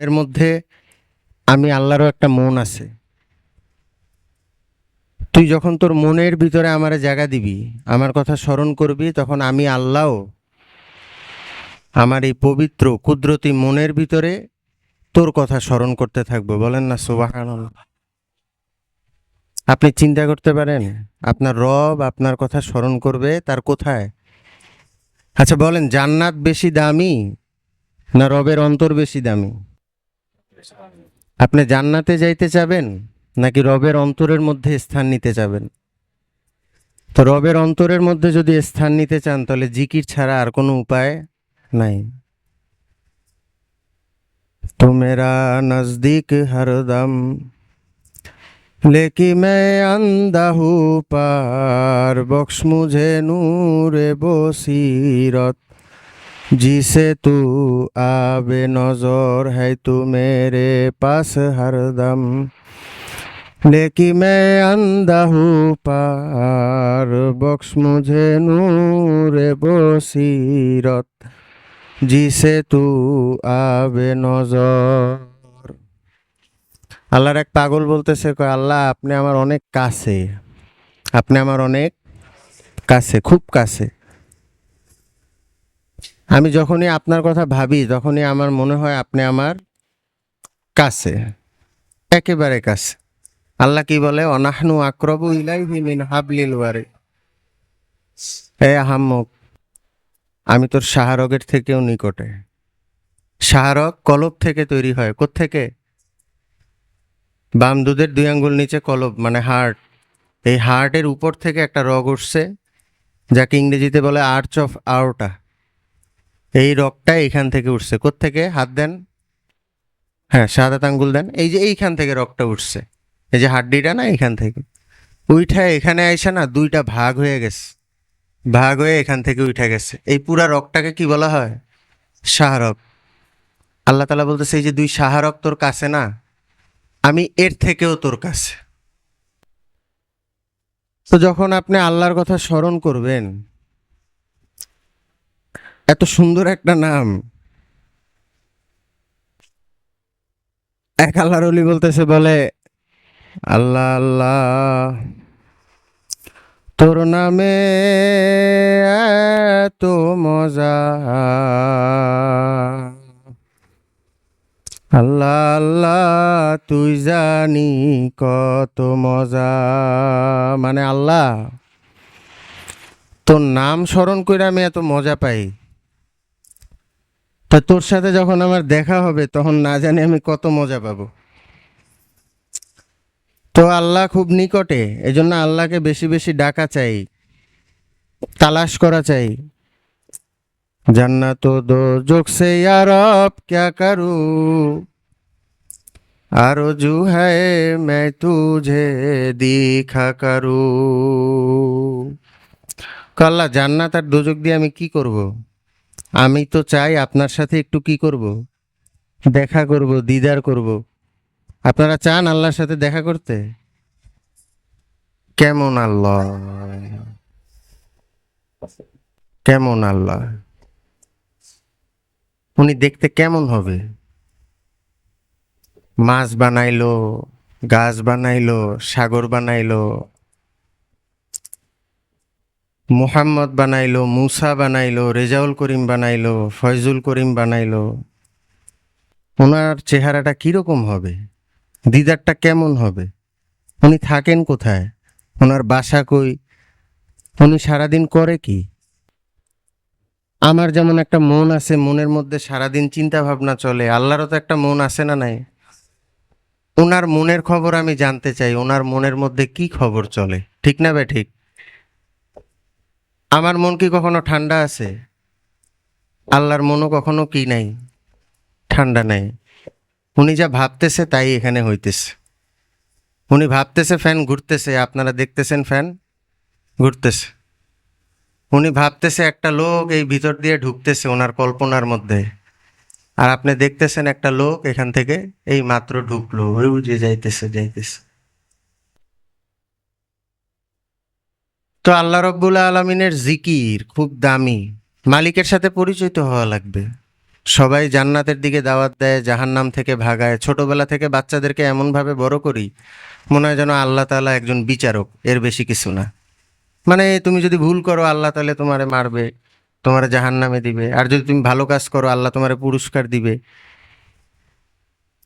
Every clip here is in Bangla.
এর মধ্যে আমি আল্লাহরও একটা মন আছে। তুই যখন তোর মনের ভিতরে আমারে জায়গা দিবি, আমার কথা স্মরণ করবি, তখন আমি আল্লাহও আমার এই পবিত্র, কুদরতি মনের ভিতরে তোর কথা স্মরণ করতে থাকব। বলেন না সুবাহান আপনি চিন্তা করতে পারেন, আপনার রব আপনার কথা স্মরণ করবে, তার কোথায়? আচ্ছা বলেন, জান্নাত বেশি দামি না রবের অন্তর বেশি দামি? আপনি জান্নাতে যাইতে চাবেন নাকি রবের অন্তরের মধ্যে স্থান নিতে চাবেন তো রবের অন্তরের মধ্যে যদি স্থান নিতে চান তাহলে জিকির ছাড়া আর কোনো উপায় নাই তো মেরা নজদীক হরদম लेकिन मैं अंधा हूँ पार बख्श मुझे नूर बसीरत जिसे तू आबे नजर है तू मेरे पास हरदम लेकिन मैं अंधा हूँ पार बख्श मुझे नूर बसीरत जिसे तू आबे नजर আল্লাহর এক পাগল বলতেছে কয় আল্লাহ আপনি আমার অনেক কাছে আপনি আমার অনেক কাছে খুব কাছে আমি যখনই আপনার কথা ভাবি, তখনই আমার মনে হয় আপনি আমার কাছে, একেবারে কাছে। আল্লাহ কি বলে? অনাহনু আক্রবু ইলাইহি মিন হাবলিল ওয়ারে। এ আহাম্মক, আমি তোর শাহরগের থেকেও নিকটে। শাহরগ কলব থেকে তৈরি হয়। থেকে বাম দুধের দুই আঙ্গুল নিচে কলব মানে হার্ট। এই হার্টের উপর থেকে একটা রগ উঠছে, যাকে ইংরেজিতে বলে আর্চ অফ আউটা এই রগটা এইখান থেকে উঠছে। থেকে হাত দেন। হ্যাঁ সাদা আঙ্গুল দেন। এই যে এইখান থেকে রগটা উঠছে। এই যে হাড্ডিটা না এইখান থেকে। উইঠা এখানে আইসা না দুইটা ভাগ হয়ে গেছে। ভাগ হয়ে এখান থেকে উঠে গেছে। এই পুরা রগটাকে কি বলা হয়? শাহরগ আল্লাহ তালা বলতেছে, এই যে দুই শাহরগ তোর কাছে না, আমি এর থেকেও তোর কাছে। তো যখন আপনি আল্লাহর কথা স্মরণ করবেন এত সুন্দর একটা নাম। এক আল্লাহর অলি বলতেছে, বলে, আল্লাহ আল্লাহ, তোর নামে এত মজা। আল্লাহ আল্লাহ, তুই জানি কত মজা। মানে আল্লাহ, তোর নাম স্মরণ করে আমি এত মজা পাই। তা তোর সাথে যখন আমার দেখা হবে তখন না জানি আমি কত মজা পাবো তো আল্লাহ খুব নিকটে এই জন্য আল্লাহকে বেশি বেশি ডাকা চাই তালাশ করা চাই जन्नत दो जोक से यार अब क्या करूं आरजू है मैं तुझे দেখা করু কাল্লা জান্নাত আর দোজক দিয়ে আমি কি করব আমি তো চাই আপনার সাথে একটু কি করব? দেখা করব, দিদার করব। আপনারা চান আল্লাহর সাথে দেখা করতে? কেমন আল্লাহ? কেমন আল্লাহ? উনি দেখতে কেমন হবে? মাছ বানাইলো, গাছ বানাইলো, সাগর বানাইলো মুহাম্মদ বানাইলো, মুসা বানাইলো, রেজাউল করিম বানাইলো, ফয়জুল করিম বানাইলো। ওনার চেহারাটা কীরকম হবে? দিদারটা কেমন হবে? উনি থাকেন কোথায়? ওনার বাসা কই? উনি সারাদিন করে কি? আমার যেমন একটা মন আছে, মনের মধ্যে সারাদিন চিন্তা ভাবনা চলে। আল্লাহরও তো একটা মন আছে না নাই? ওনার মনের খবর আমি জানতে চাই, ওনার মনের মধ্যে কি খবর চলে? ঠিক না বে ঠিক? আমার মন কি কখনো ঠান্ডা আছে? আল্লাহর মনও কখনো কি নাই? ঠান্ডা নাই। উনি যা ভাবতেছে তাই এখানে হইতেছে। উনি ভাবতেছে ফ্যান ঘুরতেছে, আপনারা দেখতেছেন ফ্যান ঘুরতেছে। উনি ভাবতেছে একটা লোক এই ভিতর দিয়ে ঢুকতেছে ওনার কল্পনার মধ্যে। আর আপনি দেখতেছেন একটা লোক এখান থেকে এই মাত্র ঢুকলো, ওই যে যাইতেছে যাইতেছে। তো আল্লাহ রব্বুল আলমিনের জিকির খুব দামি। মালিকের সাথে পরিচিত হওয়া লাগবে। সবাই জান্নাতের দিকে দাওয়াত দেয়, জাহান্নাম থেকে ভাগায়। ছোটবেলা থেকে বাচ্চাদেরকে এমনভাবে বড় করি, মনে হয় যেন আল্লাহ তাআলা একজন বিচারক, এর বেশি কিছু না। মানে তুমি যদি ভুল করো, আল্লাহ তালে তোমারে মারবে, তোমারে জাহান্নামে দিবে। আর যদি তুমি ভালো কাজ করো, আল্লাহ তোমারে পুরস্কার দিবে।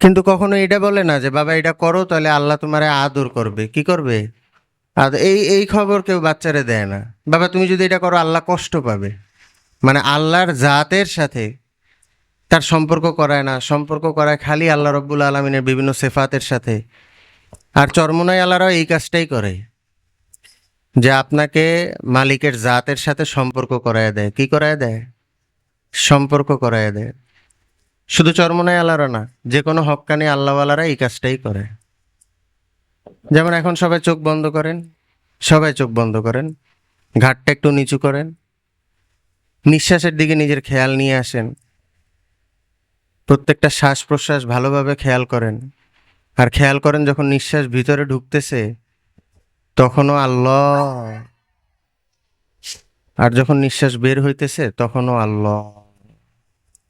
কিন্তু কখনো এটা বলে না যে, বাবা, এটা করো, তাহলে আল্লাহ তোমারে আদর করবে। কি করবে? আর এই এই খবর কেউ বাচ্চারা দেয় না। বাবা, তুমি যদি এটা করো, আল্লাহ কষ্ট পাবে। মানে আল্লাহর জাতের সাথে তার সম্পর্ক করায় না। সম্পর্ক করায় খালি আল্লাহ রব্বুল আলমিনের বিভিন্ন সেফাতের সাথে। আর চরমনাই আল্লাহরাও এই কাজটাই করে যে আপনাকে মালিকের জাতের সাথে সম্পর্ক করায় দেয়। কি করায় দেয়? সম্পর্ক করায় দেয়। শুধু চরমনাই আল্লাহরা না, যে কোনো হক্কানি আল্লাহওয়ালারা এই কাজটাই করে। যেমন এখন সবাই চোখ বন্ধ করেন, সবাই চোখ বন্ধ করেন, ঘাটটা একটু নিচু করেন, নিঃশ্বাসের দিকে নিজের খেয়াল নিয়ে আসেন, প্রত্যেকটা শ্বাস প্রশ্বাস ভালোভাবে খেয়াল করেন। আর খেয়াল করেন যখন নিঃশ্বাস ভিতরে ঢুকতেছে, তখনও আল্লাহ। আর যখন নিঃশ্বাস বের হইতেছে, তখনও আল্লাহ।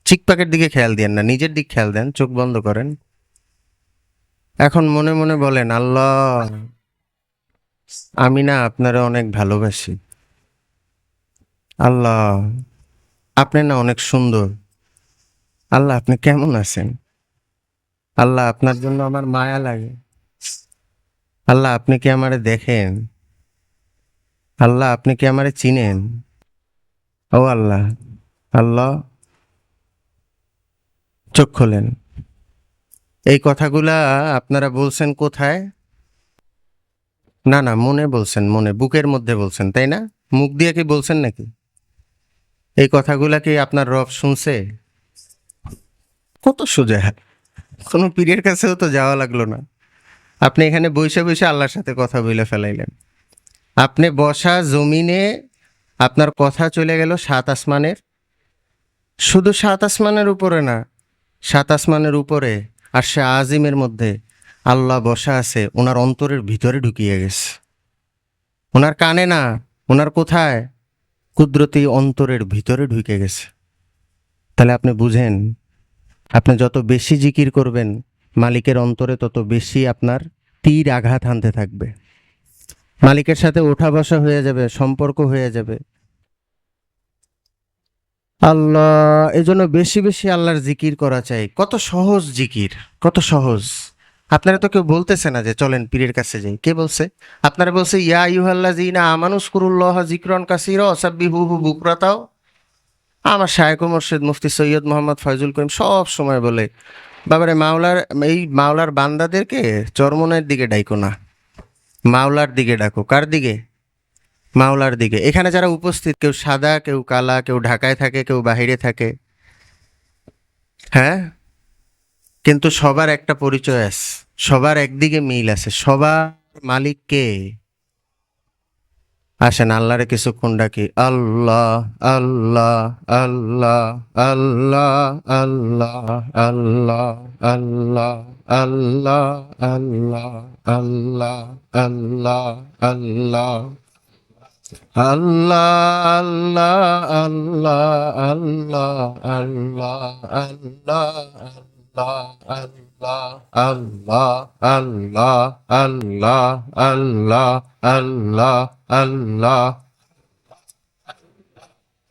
চিকপাকের দিকে খেয়াল দেন না, নিজের দিক খেয়াল দেন, চোখ বন্ধ করেন। এখন মনে মনে বলেন, আল্লাহ, আমি না আপনারা অনেক ভালোবাসি। আল্লাহ, আপনি না অনেক সুন্দর। আল্লাহ, আপনি কেমন আছেন? আল্লাহ, আপনার জন্য আমার মায়া লাগে। আল্লাহ, আপনি কি আমারে দেখেন? আল্লাহ, আপনি কি আমারে চিনেন? ও আল্লাহ আল্লাহ, চোখ খোলেন। এই কথাগুলা আপনারা বলছেন কোথায়? না না, মনে বলছেন, মনে, বুকের মধ্যে বলছেন, তাই না? মুখ দিয়ে কি বলছেন নাকি? এই কথাগুলা কি আপনার রব শুনছে? কত সোজা কোনো পীরের কাছেও তো যাওয়া লাগল না। আপনি এখানে বসে বসে আল্লাহর সাথে কথা বলে ফেলাইলেন। আপনি বসা জমিনে আপনার কথা চলে গেল সাত আসমানের। শুধু সাত আসমানের উপরে না, সাত আসমানের উপরে আর সে আজিমের মধ্যে আল্লাহ বসা আছে, ওনার অন্তরের ভিতরে ঢুকিয়ে গেছে। ওনার কানে না, ওনার কোথায়? কুদরতি অন্তরের ভিতরে ঢুকে গেছে। তাহলে আপনি বুঝেন, আপনি যত বেশি জিকির করবেন, মালিকের অন্তরে তত বেশি আপনার তীর আঘাত হানতে থাকবে। মালিকের সাথে ওঠা বসা হয়ে যাবে, সম্পর্ক হয়ে যাবে। আল্লাহ এই জন্য বেশি বেশি আল্লাহর জিকির করা চাই। কত সহজ জিকির, কত সহজ। আপনারা তো কেউ বলতেছে না যে চলেন পীরের কাছে যাই। কে বলছে? আপনারা বলছে, ইয়া ইউ ইউহাল্লা জিনা আমানুস কুরুল্লাহ জিক্রন কাসির অসাব্বি হু হু বুকরাতাও। আমার শায়ক মুর্শিদ মুফতি সৈয়দ মোহাম্মদ ফয়জুল করিম সব সময় বলে, বাবারে, মাওলার, এই মাওলার বান্দাদেরকে চরমনের দিকে ডাইকো না। মাওলার দিকে ডাকো। কার দিকে? মাওলার দিকে এখানে যারা উপস্থিত কেউ সাদা কেউ কালা কেউ ঢাকায় থাকে কেউ বাহিরে থাকে হ্যাঁ কিন্তু সবার একটা পরিচয় আছে সবার একদিকে মিল আছে সবার মালিক কে আসেন আল্লাহরে কিছুক্ষণ ডাকি আল্লাহ আল্লাহ আল্লাহ আল্লাহ আল্লাহ আল্লাহ আল্লাহ আল্লাহ আল্লাহ আল্লাহ আল্লাহ আল্লাহ আল্লাহ আল্লাহ আল্লাহ আল্লাহ আল্লাহ আল্লাহ আল্লাহ আল্লাহ আল্লাহ আল্লাহ আল্লাহ আল্লাহ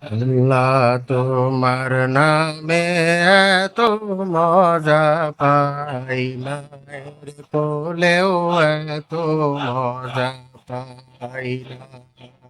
আল্লাহ তোমার নামে এত মজা পাই মায়ের কোলেও এত মজা পাই না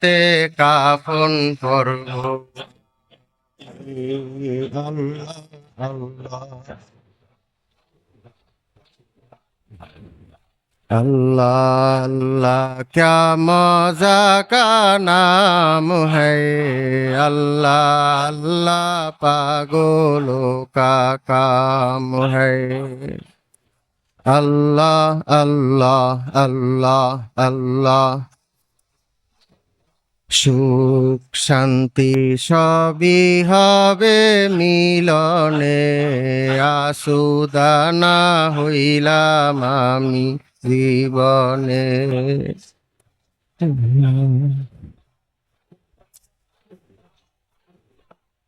হাতে কাফন করব আল্লাহ আল্লাহ ক্যা মজা কা নাম হে আল্লাহ আল্লাহ পাগলো কা কাম হ্যাঁ আল্লাহ আল্লাহ আল্লাহ আল্লাহ সুখ শান্তি সবই হবে মিলনে। আসুদানা হইলাম আমি জীবনে।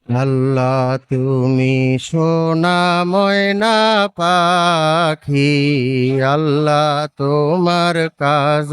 আল্লাহ তুমি সোনা ময়না পাখি, আল্লাহ তোমার কাজ